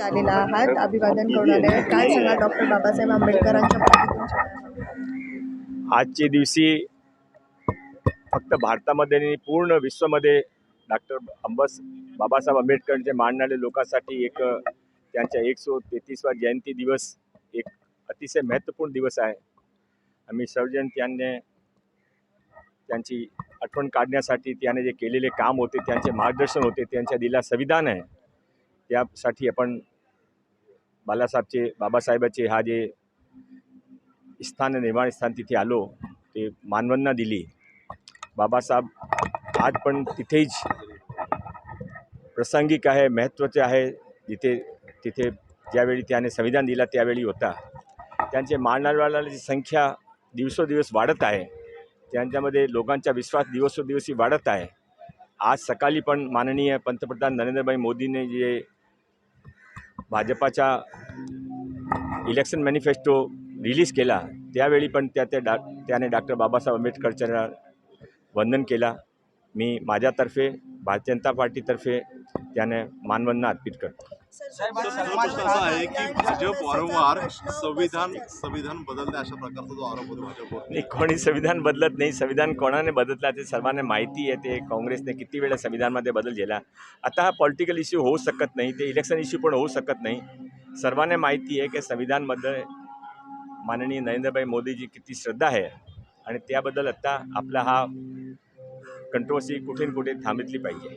आलेला आहात. अभिवादन करून आले काय सांगा डॉक्टर बाबासाहेब आंबेडकरांच्या आजचे आजच्या दिवशी फक्त भारतामध्ये आणि पूर्ण विश्वमध्ये डॉक्टर अंबस बाबासाहेब आंबेडकरांचे मानणारे लोकांसाठी एक त्यांच्या एकशे तेहतीसवा जयंती दिवस एक अतिशय महत्त्वपूर्ण दिवस आहे. आम्ही सर्वजण त्यांनी त्यांची आठवण काढण्यासाठी त्याने जे केलेले काम होते त्यांचे मार्गदर्शन होते त्यांच्या दिला संविधान आहे. त्यासाठी आपण बालासाहेबचे बाबासाहेबाचे हा जे स्थान निर्माण स्थान तिथे आलो ते मानवांना दिली. बाबासाहेब आज पण तिथेच प्रासंगिक आहे महत्त्वाचे आहे. जिथे तिथे ज्यावेळी त्याने संविधान दिला त्यावेळी होता. त्यांचे मानणाऱ्याची संख्या दिवसोदिवस वाढत आहे. त्यांच्यामध्ये लोकांचा विश्वास दिवसोदिवशी वाढत आहे. आज सकाळी पण माननीय पंतप्रधान नरेंद्रभाई मोदीने जे भाजपाच्या इलेक्शन मॅनिफेस्टो रिलीज केला त्यावेळी पण त्या त्या डा त्याने डॉक्टर बाबासाहेब आंबेडकरच्या वंदन केला. मी माझ्यातर्फे भारतीय जनता पार्टीतर्फे त्याने मानवंदना अर्पित करतो. आहे की भाजप वारंवार संविधान संविधान बदलणे अशा प्रकारचा जो आरोप होतो भाजपवर नाही कोणी संविधान बदलत नाही. संविधान कोणाने बदलला ते सर्वांना माहिती आहे. ते काँग्रेसने किती वेळा संविधानमध्ये बदल केला. आता हा पॉलिटिकल इश्यू होऊ शकत नाही. ते इलेक्शन इश्यू पण होऊ शकत नाही. सर्वांना माहिती आहे की संविधानमध्ये माननीय नरेंद्रभाई मोदीजी किती श्रद्धा आहे. आणि त्याबद्दल आता आपला हा कंट्रोवर्सी कुठे न कुठे थांबितली पाहिजे?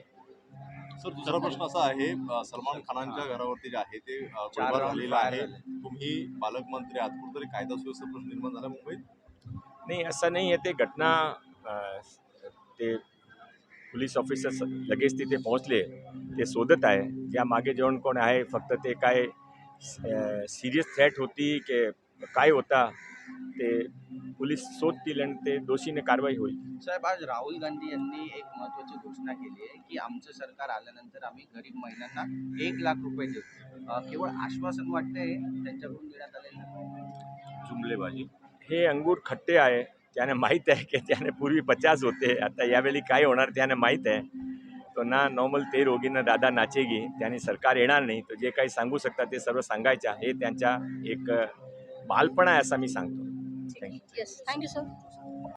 सर दुसरा प्रश्न असा आहे सलमान खानांच्या घरावरती जे आहे ते गोळीबार झालेला आहे. तुम्ही पालकमंत्री आहात कुठेतरी कायदा सुव्यवस्था प्रश्न निर्माण झाला मुंबईत? नाही असं नाही आहे. ते घटना ते पोलीस ऑफिसर्स लगेच तिथे पोहोचले. ते शोधत आहे त्या मागे जेवण कोण आहे फक्त ते काय सिरियस थ्रेट होती की काय होता ते पोलीस शोधतील आणि ते दोषीने कारवाई होईल. साहेब आज राहुल गांधी यांनी एक महत्वाची घोषणा केली आहे की आमचं सरकार आल्यानंतर आम्ही गरीब महिलांना एक लाख रुपये देऊ. केवळ आश्वासन वाटतंय त्यांच्याकडून देण्यात आलेलं जुमलेबाजी. हे अंगूर खट्टे आहे त्याने माहीत आहे की त्याने पूर्वी पचास होते आता यावेळी काय होणार त्याने माहीत आहे. तो ना नॉर्मल तेर होगी ना दादा नाचेगी त्याने सरकार येणार नाही तो जे काही सांगू शकतात ते सर्व सांगायचं हे त्यांच्या एक बालपणा आहे असं मी सांगतो. Thank you. Yes, thank you, sir.